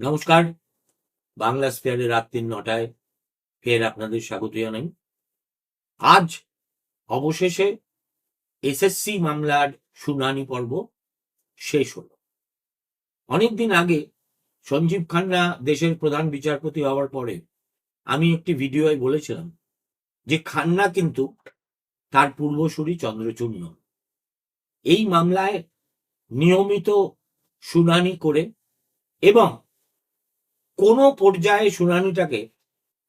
নমস্কার। বাংলা স্পেয়ারে রাত তিন নটায় ফের আপনাদের স্বাগত জানাই। আজ অবশেষে এসএসসি মামলার শুনানি পর্ব শেষ হলো। অনেকদিন আগে সঞ্জীব খান্না দেশের প্রধান বিচারপতি হওয়ার পরে আমি একটি ভিডিওয় বলেছিলাম যে খান্না কিন্তু তার পূর্বসূরি চন্দ্রচূর্ণ এই মামলায় নিয়মিত শুনানি করে এবং কোনো পর্যায়ে শুনানিটাকে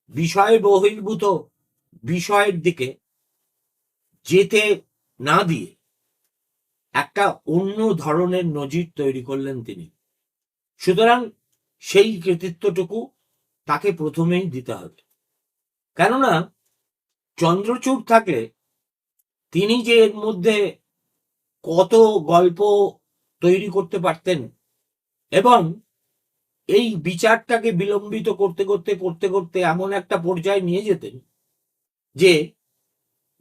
বিষয় বহির্ভূত বিষয়ের দিকে যেতে না দিয়ে একটা অন্য ধরনের নজির তৈরি করলেন তিনি। সুতরাং সেই কৃতিত্বটুকু তাকে প্রথমেই দিতে হবে। কেননা চন্দ্রচূড় থাকলে তিনি যে এর মধ্যে কত গল্প তৈরি করতে পারতেন এবং এই বিচারটাকে বিলম্বিত করতে করতে করতে করতে এমন একটা পর্যায়ে নিয়ে যেতেন যে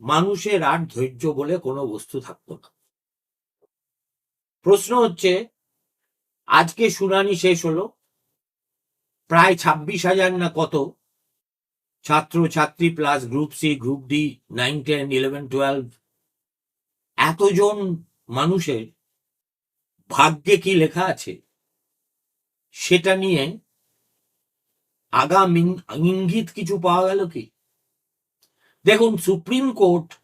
মানুষের আর ধৈর্য বলে কোনো বস্তু থাকতো না। প্রশ্ন হচ্ছে আজকে শুনানি শেষ হলো। প্রায় ছাব্বিশ হাজার না কত ছাত্র ছাত্রী plus group C group D nine ten eleven twelve এতজন মানুষের ভাগ্যে কি লেখা আছে? সেটা নিয়ে আগাম ইঙ্গিত কিছু পাওয়া গেল কি? দেখুন, সুপ্রিম কোর্ট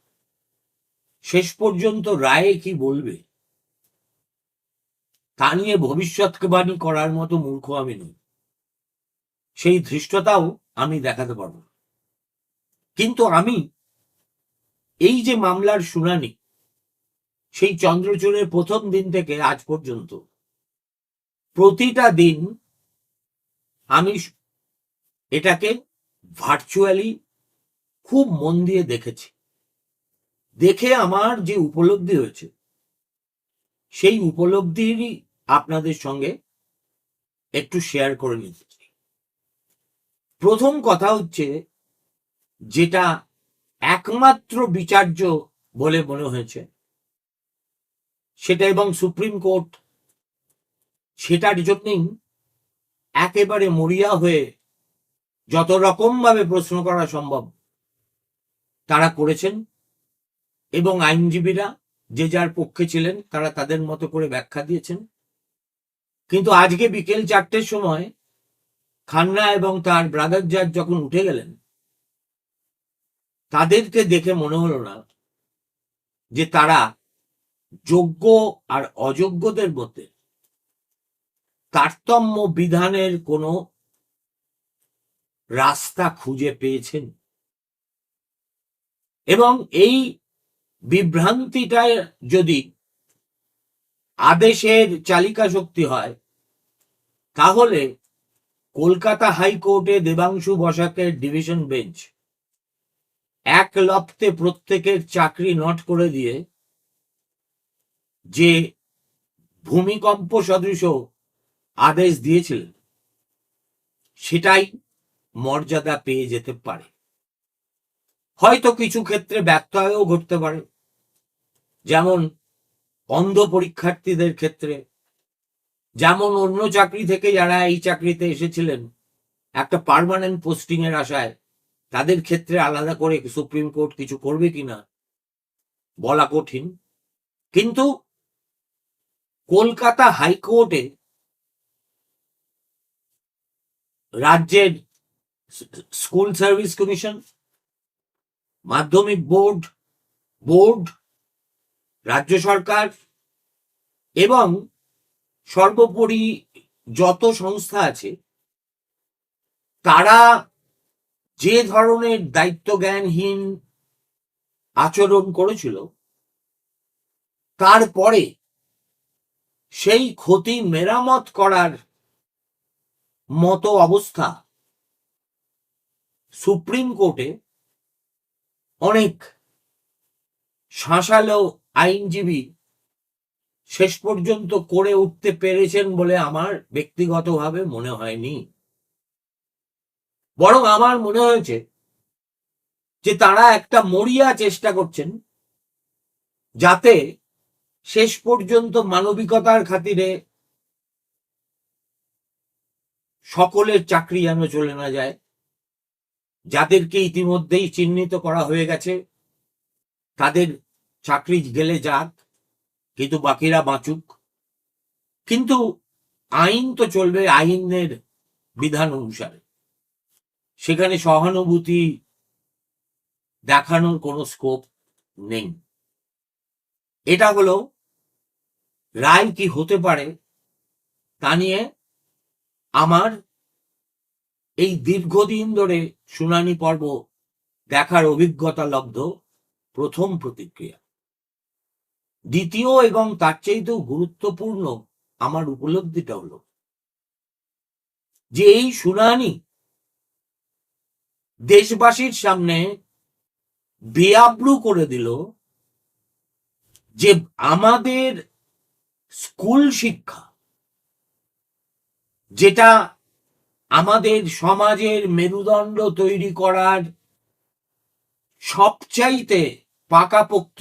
শেষ পর্যন্ত রায়ে কি বলবে? তা নিয়ে ভবিষ্যৎবাণী করার মতো মূর্খ আমি নই সেই ধৃষ্টতাও আমি দেখাতে পারব। কিন্তু আমি এই যে মামলার শুনানি, সেই চন্দ্রচূড়ের প্রথম দিন থেকে আজ পর্যন্ত, প্রতিটা দিন আমি এটাকে ভার্চুয়ালি খুব মন দিয়ে দেখেছি দেখে আমার যে উপলব্ধি হয়েছে, সেই উপলব্ধিরই আপনাদের সঙ্গে একটু শেয়ার করে নিতে চাই। প্রথম কথা হচ্ছে, যেটা একমাত্র বিচার্য বলে মনে হয়েছে, সেটা এবং সুপ্রিম কোর্ট, সেটার জন্যই একেবারে মরিয়া হয়ে যত রকম ভাবে প্রশ্ন করা সম্ভব তারা করেছেন এবং আইনজীবীরা যে যার পক্ষে ছিলেন, তারা তাদের মতো করে ব্যাখ্যা দিয়েছেন। কিন্তু আজকে বিকেল চারটের সময় খান্না এবং তার ব্রাদার জাজ যখন উঠে গেলেন, তাদেরকে দেখে মনে হলো না যে তারা যোগ্য আর অযোগ্যদের মধ্যে তারতম্য বিধানের কোনো রাস্তা খুঁজে পেয়েছেন। এবং এই বিভ্রান্তিটা যদি আদেশের চালিকা শক্তি হয়, তাহলে কলকাতা হাইকোর্টে দেবাংশু বসাকের ডিভিশন বেঞ্চ এক লপ্তে প্রত্যেকের চাকরি নট করে দিয়ে যে ভূমিকম্প সদৃশ আদেশ দিয়েছিলেন, সেটাই মর্যাদা পেয়ে যেতে পারে। হয়তো কিছু ক্ষেত্রে ব্যর্থ ব্যত্যয়ও ঘটতে পারে। যেমন অন্ধ পরীক্ষার্থীদের ক্ষেত্রে। যেমন অন্য চাকরি থেকে যারা এই চাকরিতে এসেছিলেন, একটা পার্মানেন্ট পোস্টিং এর আশায়, তাদের ক্ষেত্রে আলাদা করে সুপ্রিম কোর্ট কিছু করবে কিনা, বলা কঠিন। কিন্তু কলকাতা হাইকোর্টে রাজ্যের স্কুল সার্ভিস কমিশন, মাধ্যমিক বোর্ড বোর্ড রাজ্য সরকার এবং সর্বোপরি যত সংস্থা আছে, তারা যে ধরনের দায়িত্ব জ্ঞানহীন আচরণ করেছিল, তারপরে সেই ক্ষতি মেরামত করার মতো অবস্থা সুপ্রিম কোর্টে অনেক শাঁসালো আইনজীবী শেষ পর্যন্ত করে উঠতে পেরেছেন বলে আমার ব্যক্তিগতভাবে মনে হয়নি। বরং আমার মনে হয়েছে যে তারা একটা মরিয়া চেষ্টা করছেন যাতে শেষ পর্যন্ত মানবিকতার খাতিরে সকলের চাকরি যেন চলে না যায়, যাদেরকে ইতিমধ্যেই চিহ্নিত করা হয়ে গেছে, তাদের চাকরি গেলে যাক, কিন্তু বাকিরা বাঁচুক। কিন্তু আইন তো চলবে আইনের বিধান অনুসারে। সেখানে সহানুভূতি দেখানোর কোনো স্কোপ নেই। এটা হলো রায় কি হতে পারে তা নিয়ে আমার এই দীর্ঘদিন ধরে শুনানি পর্ব দেখার অভিজ্ঞতা লব্ধ প্রথম প্রতিক্রিয়া। দ্বিতীয় এবং তার চাইতেও গুরুত্বপূর্ণ আমার উপলব্ধিটা হলো যে এই শুনানি দেশবাসীর সামনে বেআব্রু করে দিল যে আমাদের স্কুল শিক্ষা, যেটা আমাদের সমাজের মেরুদণ্ড তৈরি করার সবচাইতে পাকাপোক্ত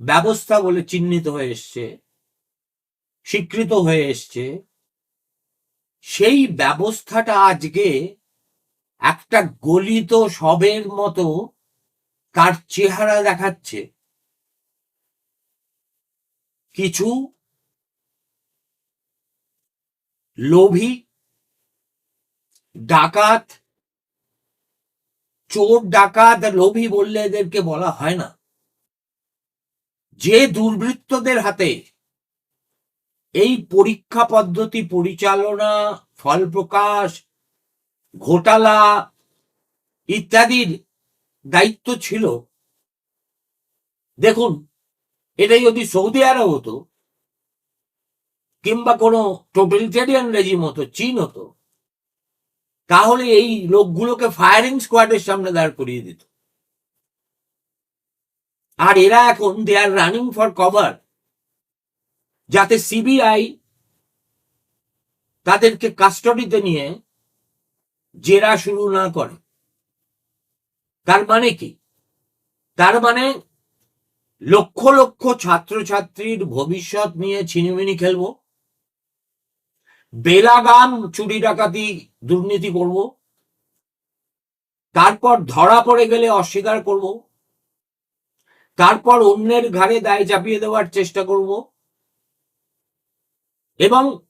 ব্যবস্থা বলে চিহ্নিত হয়ে এসছে, স্বীকৃত হয়ে এসছে, সেই ব্যবস্থাটা আজকে একটা গলিত সবের মতো তার চেহারা দেখাচ্ছে। কিছু লোভী, ডাকাত, চোর ডাকাত, লোভী বললে এদেরকে বলা হয় না। যে দুর্বৃত্তদের হাতে এই পরীক্ষা পদ্ধতি পরিচালনা, ফল প্রকাশ, ঘোটালা ইত্যাদির দায়িত্ব ছিল। দেখুন এটা যদি সৌদি আরব হতো কিংবা কোনো টোটালিটেরিয়ান রেজিম হতো, চীন হতো, তাহলে এই লোকগুলোকে ফায়ারিং স্কোয়াডের সামনে দাঁড় করিয়ে দিত। আর এরা এখন they are running for cover যাতে সিবিআই তাদেরকে কাস্টডিতে নিয়ে জেরা শুরু না করে। তার মানে কি? তার মানে লক্ষ লক্ষ ছাত্রছাত্রীর ভবিষ্যৎ নিয়ে ছিনিমিনি খেলব। বেলাগাম চুরি ডাকাতি দুর্নীতি করব। তারপর ধরা পড়ে গেলে অস্বীকার করব। তারপর অন্যের ঘাড়ে দায় চাপিয়ে দেওয়ার চেষ্টা করব। এবং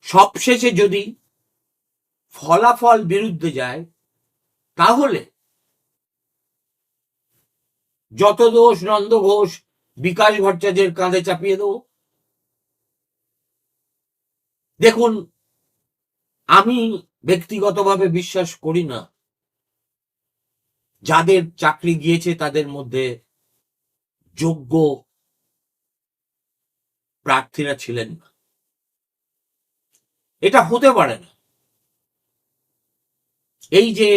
সবশেষে যদি ফলাফল বিরুদ্ধে যায়, তাহলে যত দোষ নন্দ ঘোষ, বিকাশ ভট্টাচার্যের কাঁধে চাপিয়ে দেবো। দেখুন, আমি ব্যক্তিগতভাবে বিশ্বাস করি না। যাদের চাকরি গিয়েছে, তাদের মধ্যে যোগ্য প্রার্থীরা ছিলেন না। এটা হতে পারে না। এই যে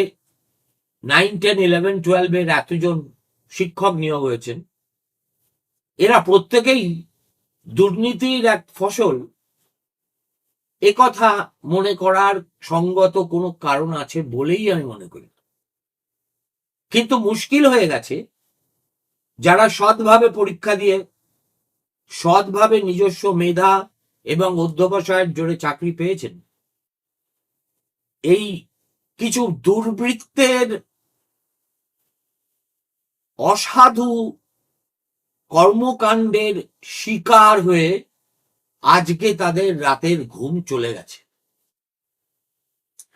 নাইন টেন ইলেভেন টুয়েলভের এতজন শিক্ষক নিয়োগ হয়েছেন, এরা প্রত্যেকেই দুর্নীতির এক ফসল। কথা মনে করার সঙ্গত কোনো কারণ আছে বলেই আমি মনে করি কিন্তু মুশকিল হয়ে গেছে যারা সৎভাবে পরীক্ষা দিয়ে সৎভাবে নিজস্ব মেধা এবং অধ্যবসায়ের জোরে চাকরি পেয়েছেন, এই কিছু দুর্বৃত্তের অসাধু কর্মকাণ্ডের শিকার হয়ে আজকে তাদের রাতের ঘুম চলে গেছে।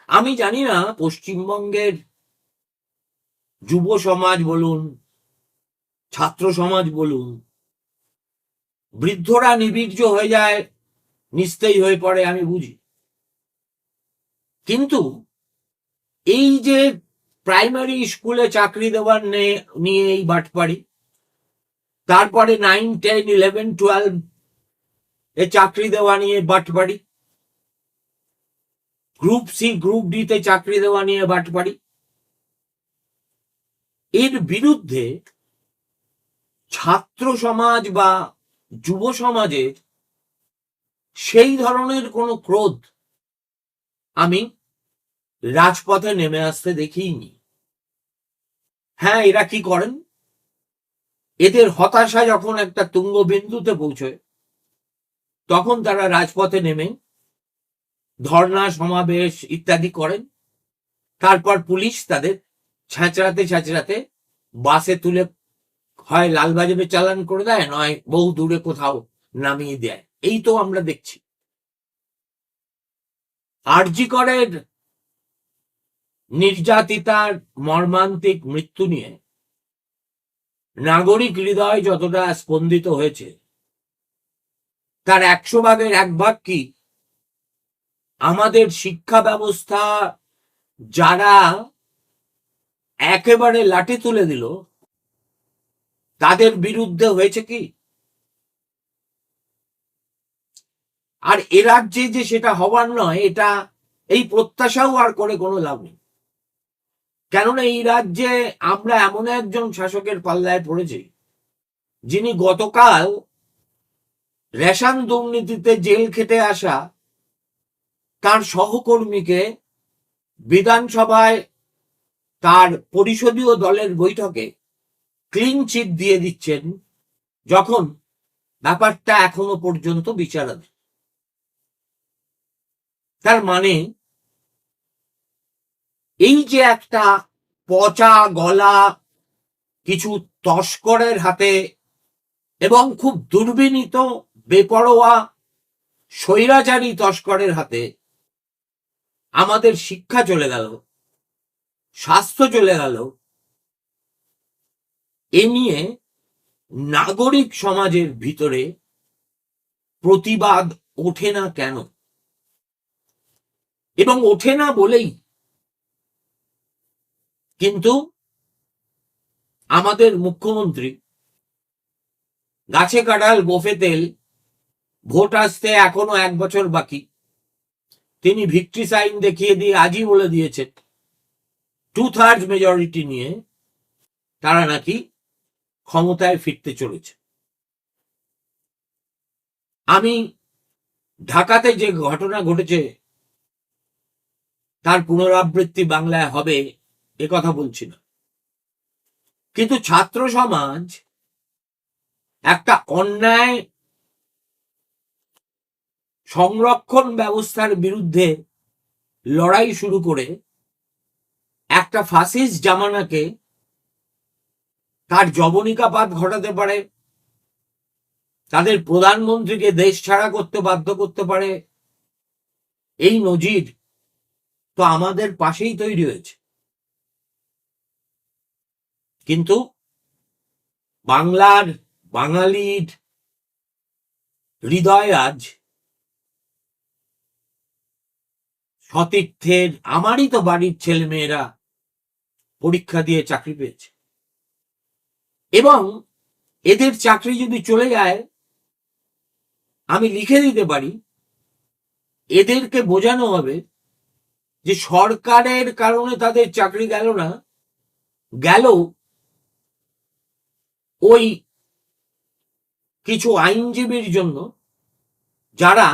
আমি জানি না, পশ্চিমবঙ্গের যুব সমাজ বলুন ছাত্র সমাজ বলুন। বৃদ্ধরা নিবীর্য হয়ে যায়, নিস্তেই হয়ে পড়ে, আমি বুঝি। কিন্তু এই যে প্রাইমারি স্কুলে চাকরি দেওয়ার নিয়ে এই বাটপাড়ি, তারপরে নাইন টেন ইলেভেন টুয়েলভ এ চাকরি দেওয়া নিয়ে বাটবাড়ি গ্রুপ সি গ্রুপ ডি তে চাকরি দেওয়া নিয়ে বাটবাড়ি এর বিরুদ্ধে ছাত্র সমাজ বা যুব সমাজে সেই ধরনের কোনো ক্রোধ আমি রাজপথে নেমে আসতে দেখিনি। হ্যাঁ এরা কি করেন? এদের হতাশা যখন একটা তুঙ্গ বিন্দুতে পৌঁছয়, তখন তারা রাজপথে নেমে ধর্ণা, সমাবেশ ইত্যাদি করেন। তারপর পুলিশ তাদের ছ্যাঁচড়াতে ছ্যাঁচড়াতে বাসে তুলে হয় লালবাজারে চালান করে দেয়, নয় বহু দূরে কোথাও নামিয়ে দেয়। এই তো আমরা দেখছি। আরজি করের নির্যাতিতার মর্মান্তিক মৃত্যু নিয়ে। নাগরিক হৃদয় যতটা স্পন্দিত হয়েছে, তার একশো ভাগের এক ভাগ কি? আমাদের শিক্ষা ব্যবস্থা যারা একেবারে লাঠি তুলে দিল তাদের বিরুদ্ধে হয়েছে কি? আর এ রাজ্যে যে সেটা হওয়ার নয়, এটা এই প্রত্যাশাও আর করে কোনো লাভ নেই। কেননা এই রাজ্যে আমরা এমন একজন শাসকের পাল্লায় পড়েছি, যিনি গতকাল রেশন দুর্নীতিতে জেল খেটে আসা তার সহকর্মীকে বিধানসভায় তার পরিষদীয় দলের বৈঠকে ক্লিন চিট দিয়ে দিচ্ছেন যখন ব্যাপারটা এখনও পর্যন্ত বিচারাধীন। তার মানে এই যে একটা পচা গলা, কিছু তস্করের হাতে এবং খুব দুর্বিনীত, বেপরোয়া, স্বৈরাচারী তস্করের হাতে আমাদের শিক্ষা চলে গেল, স্বাস্থ্য চলে গেল এ নিয়ে নাগরিক সমাজের ভিতরে প্রতিবাদ ওঠে না কেন? এবং ওঠে না বলেই কিন্তু আমাদের মুখ্যমন্ত্রী গাছে কাঁঠাল বোফে তেল, ভোট আসতে এখনও এক বছর বাকি। তিনি ভিক্টরি সাইন দেখিয়ে দিয়ে আজই বলে দিয়েছেন টু থার্ড মেজরিটি নিয়ে তারা নাকি ক্ষমতায় ফিরতে চলেছে। আমি ঢাকাতে যে ঘটনা ঘটেছে, তার পুনরাবৃত্তি বাংলায় হবে এ কথা বলছি না। কিন্তু ছাত্র সমাজ একটা অন্যায় সংরক্ষণ ব্যবস্থার বিরুদ্ধে লড়াই শুরু করে একটা ফাসিস জামানাকে তার জবনিকাপাত ঘটাতে পারে। তাদের প্রধানমন্ত্রীকে দেশ ছাড়া করতে বাধ্য করতে পারে। এই নজির তো আমাদের পাশেই তৈরি হয়েছে। কিন্তু বাংলার বাঙালির হৃদয় আজ সতীর্থের আমারই তো বাড়ির ছেলেমেয়েরা পরীক্ষা দিয়ে চাকরি পেয়েছে। এবং এদের চাকরি যদি চলে যায়, আমি লিখে দিতে পারি, এদেরকে বোঝানো হবে যে সরকারের কারণে তাদের চাকরি গেল না, গেল ওই কিছু আইনজীবীর জন্য যারা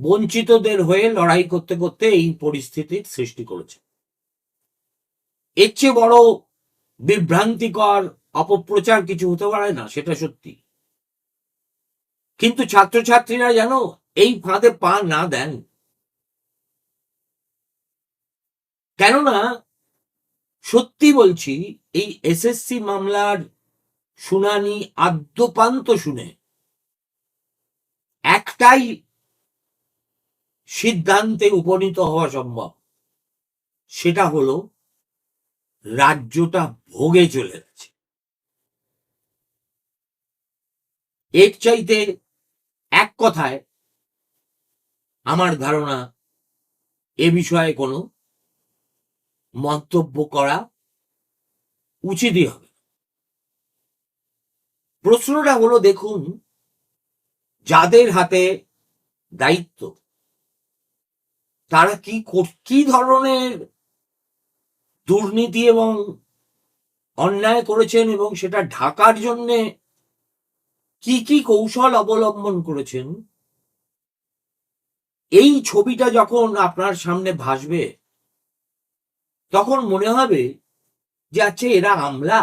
বঞ্চিতদের হয়ে লড়াই করতে করতে এই পরিস্থিতির সৃষ্টি করেছে। এর চেয়ে বড় বিভ্রান্তিকর অপপ্রচার কিছু হতে পারে না, সেটা সত্যি। কিন্তু ছাত্রছাত্রীরা যেন এই ফাঁদে পা না দেন। কেননা, সত্যি বলছি, এই এসএসসি মামলার শুনানি আদ্যপান্ত শুনে একটাই সিদ্ধান্তে উপনীত হওয়া সম্ভব। সেটা হলো, রাজ্যটা ভোগে চলে গেছে এর চাইতে এক কথায় আমার ধারণা এ বিষয়ে কোনো মন্তব্য করা উচিতই হবে প্রশ্নটা হলো, দেখুন, যাদের হাতে দায়িত্ব, তারা কি কি ধরনের দুর্নীতি এবং অন্যায় করেছেন এবং সেটা ঢাকার জন্যে কি কি কৌশল অবলম্বন করেছেন? এই ছবিটা যখন আপনার সামনে ভাসবে, তখন মনে হবে যে আচ্ছা এরা আমলা?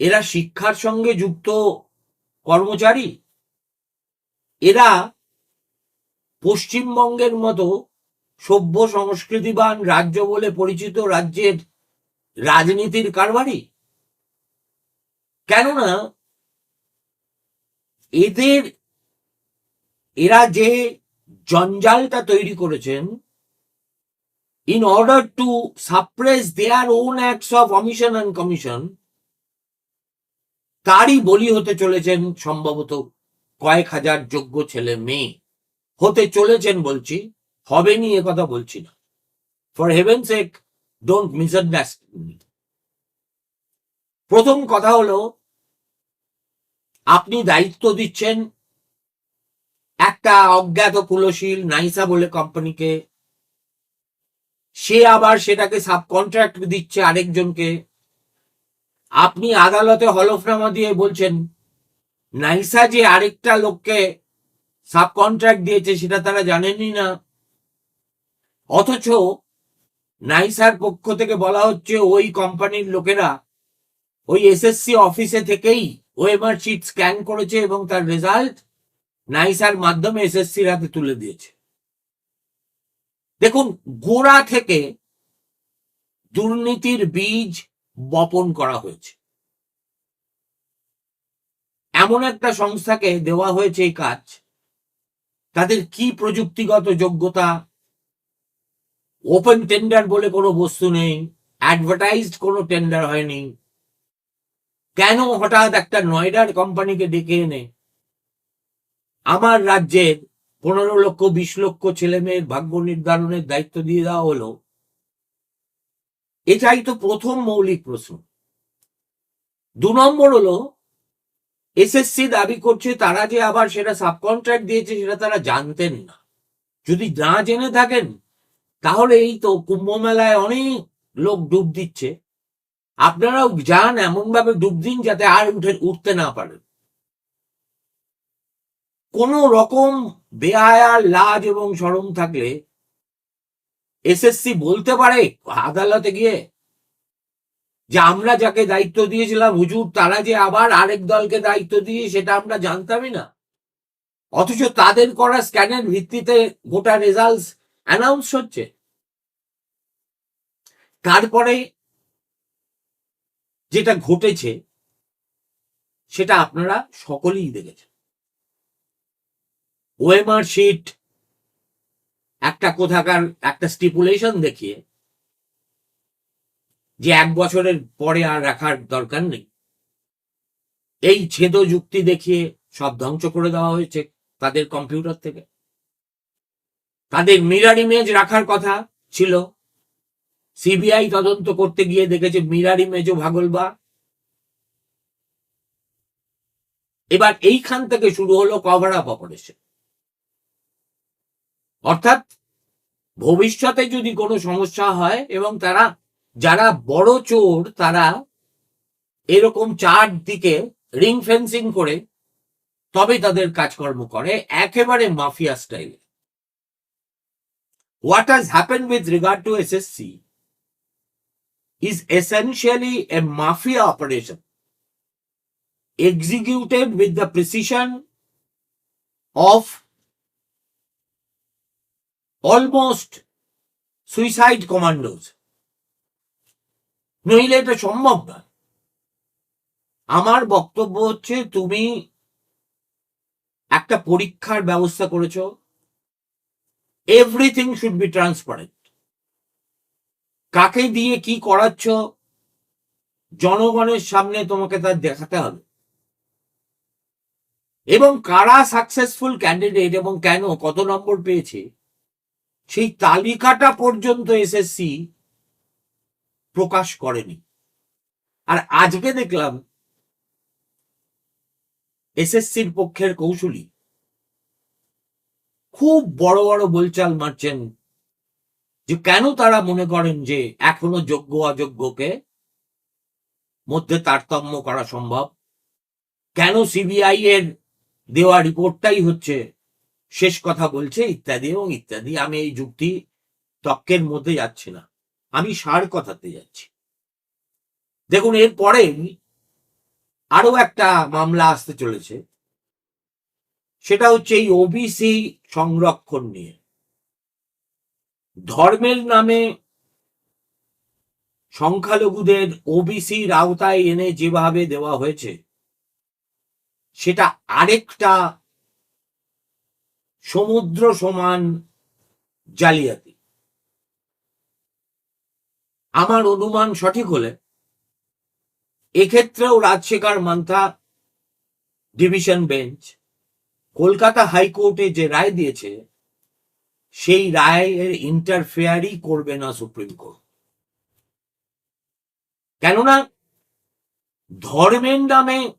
এরা শিক্ষার সঙ্গে যুক্ত কর্মচারী? এরা পশ্চিমবঙ্গের মতো সভ্য সংস্কৃতিবান রাজ্য বলে পরিচিত রাজ্যের রাজনীতির কারবারি? কেননা এদের, এরা যে জঞ্জালটা তৈরি করেছেন, in order to suppress their own acts of omission and commission, তারই বলি হতে চলেছেন সম্ভবত কয়েক হাজার যোগ্য ছেলে মেয়ে। হতে চলেছেন বলছি হবেনি এ কথা বলছি না। For heaven sake don't misunderstand প্রথম কথা হলো আপনি দায়িত্ব দিচ্ছেন একটা অজ্ঞাত কুলশীল নাইসা বলে কোম্পানিকে। সে আবার সেটাকে সাব কন্ট্রাক্ট দিচ্ছে আরেকজনকে। আপনি আদালতে হলফনামা দিয়ে বলছেন, নাইসা যে আরেকটা লোককে সাব কন্ট্রাক্ট দিয়েছে সেটা তারা জানেনই না। অথচ নাইসার পক্ষ থেকে বলা হচ্ছে ওই কোম্পানির লোকেরা ওই এসএসসি অফিসে থেকেই ওএমআর শিট স্ক্যান করেছে এবং তার রেজাল্ট নাইসার মাধ্যমে এসএসসির হাতে তুলে দিয়েছে। দেখুন, গোড়া থেকে দুর্নীতির বীজ বপন করা হয়েছে। এমন একটা সংস্থাকে দেওয়া হয়েছে এই কাজ। তাদের কি প্রযুক্তিগত যোগ্যতা? ওপেন টেন্ডার বলে কোনো বস্তু নেই। অ্যাডভার্টাইজড কোনো টেন্ডার হয়নি। কেন হঠাৎ একটা নয়ডার কোম্পানিকে ডেকে এনে আমার রাজ্যের পনেরো লক্ষ, বিশ লক্ষ ছেলে মেয়ের ভাগ্য নির্ধারণের দায়িত্ব দিয়ে দেওয়া হলো? এটাই তো প্রথম মৌলিক প্রশ্ন। দু নম্বর হলো, এসএসসি দাবি করছে তারা যে আবার সেটা সাবকন্ট্রাক্ট দিয়েছে, সেটা তারা জানতেন না। যদি না জেনে থাকেন, তাহলে এই তো কুম্ভ মেলায় অনেক লোক ডুব দিচ্ছে। আপনারাও যান এমন ভাবে ডুব দিন যাতে আর উঠে, উঠতে না পারেন কোন রকম বেহায়ার লাজ এবং সরম থাকলে এসএসসি বলতে পারে আদালতে গিয়ে যে আমরা যাকে দায়িত্ব দিয়েছিলাম, হুজুর, তারা যে আবার আরেক দলকে দায়িত্ব দিয়ে সেটা আমরা জানতামই না। অথচ তাদের করা স্ক্যানের ভিত্তিতে গোটা রেজাল্ট অ্যানাউন্স হচ্ছে। তারপরে যেটা ঘটেছে, সেটা আপনারা সকলেই দেখেছেন। ওএমআর শিট, একটা কোথাকার, একটা স্টিপুলেশন দেখিয়ে যে এক বছরের পরে আর রাখার দরকার নেই। এই ছেদ যুক্তি দেখিয়ে সব ধ্বংস করে দেওয়া হয়েছে তাদের কম্পিউটার থেকে। তাদের মিরার ইমেজ রাখার কথা ছিল সিবিআই তদন্ত করতে গিয়ে দেখেছে মিরার ইমেজও ভাগলবা। এবার এইখান থেকে শুরু হলো কভার আপ অপারেশন অর্থাৎ ভবিষ্যতে যদি কোনো সমস্যা হয় এবং তারা, যারা বড় চোর, তারা এরকম চারদিকে রিং ফেন্সিং করে তবে তাদের কাজকর্ম করে একেবারে মাফিয়া স্টাইলে what has happened with regard to SSC is essentially a mafia operation executed with the precision of almost suicide commandos নইলে এটা সম্ভব না আমার বক্তব্য হচ্ছে তুমি একটা পরীক্ষার ব্যবস্থা করেছ এভরিথিং শুড বি ট্রান্সপারেন্ট কাকে দিয়ে কি করাচ্ছ? জনগণের সামনে তোমাকে তার দেখাতে হবে। এবং কারা সাকসেসফুল ক্যান্ডিডেট এবং কেন কত নম্বর পেয়েছে, সেই তালিকাটা পর্যন্ত এসএসসি প্রকাশ করেনি। আর আজকে দেখলাম এসএসসির পক্ষের কৌশলী খুব বড় বড় বলচাল মারছেন যে কেন তারা মনে করেন যে এখনও যোগ্য অযোগ্যকে মধ্যে তারতম্য করা সম্ভব? কেন সিবিআই এর দেওয়া রিপোর্টটাই হচ্ছে শেষ কথা বলছে ইত্যাদি এবং ইত্যাদি? আমি এই যুক্তি তক্কের মধ্যে যাচ্ছি না। আমি সার কথাতে যাচ্ছি। দেখুন এরপরে আরও একটা মামলা আসতে চলেছে। সেটা হচ্ছে এই ওবিসি সংরক্ষণ নিয়ে। ধর্মের নামে সংখ্যালঘুদের ওবিসির আওতায় এনে যেভাবে দেওয়া হয়েছে, সেটা আরেকটা সমুদ্র সমান জালিয়াতি। আমার অনুমান সঠিক হলে এক্ষেত্রেও রাজশেখর মান্থা ডিভিশন বেঞ্চ, কলকাতা হাইকোর্টে যে রায় দিয়েছে সেই রায়ের ইন্টারফেয়ারই করবে না সুপ্রিম কোর্ট কেননা ধর্মের নামে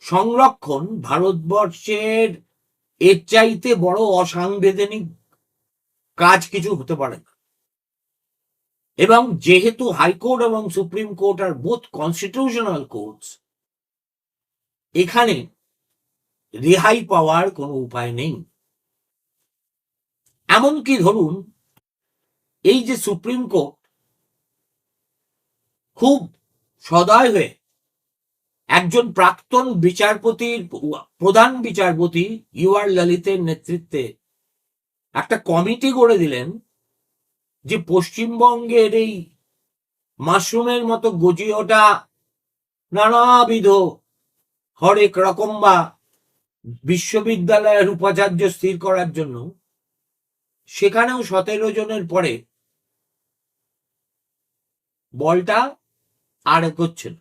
সংরক্ষণ ভারতবর্ষের এর চাইতে বড় অসাংবিধানিক কাজ কিছু হতে পারে না। এবং যেহেতু হাইকোর্ট এবং সুপ্রিম কোর্ট আর বোথ কনস্টিটিউশনাল কোর্টস এখানে রেহাই পাওয়ার কোনো উপায় নেই। এমনকি ধরুন, এই যে সুপ্রিম কোর্ট খুব সদয় হয়ে একজন প্রাক্তন বিচারপতির, প্রধান বিচারপতি ইউ আর ললিতের নেতৃত্বে একটা কমিটি করে দিলেন যে পশ্চিমবঙ্গের এই মাশরুমের মতো গজিয়ে ওঠা নানাবিধ হরেক রকম বা বিশ্ববিদ্যালয়ের উপাচার্য স্থির করার জন্য সেখানেও সতেরো জনের পরে বলটা আর এগোচ্ছে না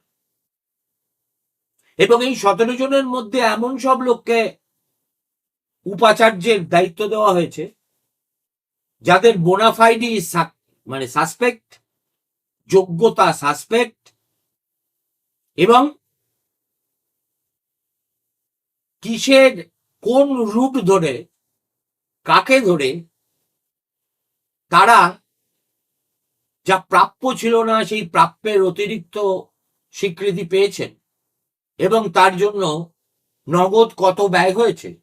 এবং এই সতেরো জনের মধ্যে এমন সব লোককে উপাচার্যের দায়িত্ব দেওয়া হয়েছে, যাদের বোনাফাইডি মানে সাসপেক্ট যোগ্যতা সাসপেক্ট এবং কিসের কোন রুট ধরে, কাকে ধরে তারা যা প্রাপ্য ছিল না সেই প্রাপ্যের অতিরিক্ত স্বীকৃতি পেয়েছেন। এবং তার জন্য নগদ কত ব্যয় হয়েছে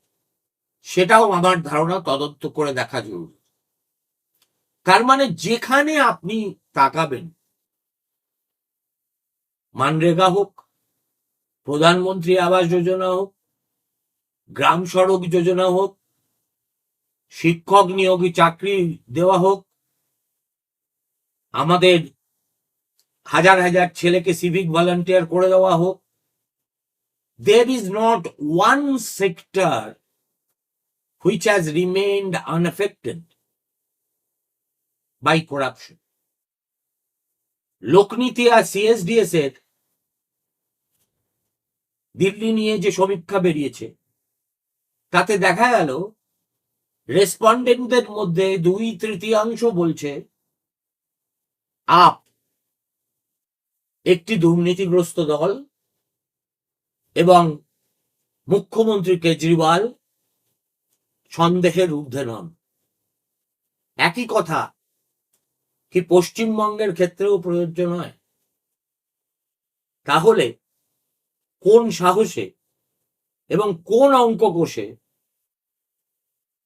সেটাও আমার ধারণা তদন্ত করে দেখা জরুরি। তার মানে যেখানে আপনি তাকাবেন, মানরেগা হোক, প্রধানমন্ত্রী আবাস যোজনা হোক, গ্রাম সড়ক যোজনা হোক শিক্ষক নিয়োগী চাকরি দেওয়া হোক আমাদের হাজার হাজার ছেলেকে সিভিক ভলান্টিয়ার করে দেওয়া হোক there is not one sector which has remained unaffected by corruption. Lokniti R CSDS এর দিল্লি নিয়ে যে সমীক্ষা বেরিয়েছে, তাতে দেখা গেল রেসপন্ডেন্টদের মধ্যে দুই তৃতীয়াংশ বলছে, আপ, একটি দুর্নীতিগ্রস্ত দল এবং মুখ্যমন্ত্রী কেজরিওয়াল সন্দেহের ঊর্ধ্বে নন। একই কথা, কি পশ্চিমবঙ্গের ক্ষেত্রেও প্রযোজ্য নয়? তাহলে কোন সাহসে এবং কোন অঙ্ক কোষে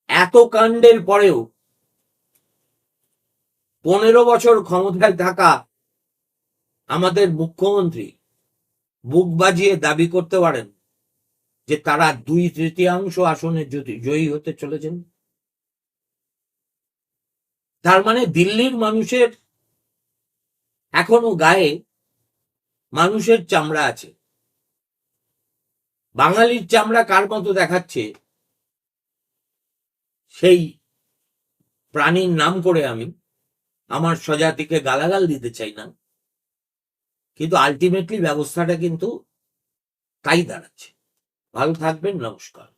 এত কাণ্ডের পরেও পনেরো বছর ক্ষমতায় থাকা আমাদের মুখ্যমন্ত্রী বুক বাজিয়ে দাবি করতে পারেন যে তারা দুই তৃতীয়াংশ আসনে জয়ী হতে চলেছেন। তার মানে দিল্লির মানুষের এখনও গায়ে মানুষের চামড়া আছে। বাঙালির চামড়া কার মতো দেখাচ্ছে? সেই প্রাণীর নাম করে আমি আমার স্বজাতিকে গালাগাল দিতে চাই না। কিন্তু আলটিমেটলি ব্যবস্থাটা কিন্তু তাই দাঁড়াচ্ছে। ভালো থাকবেন, নমস্কার।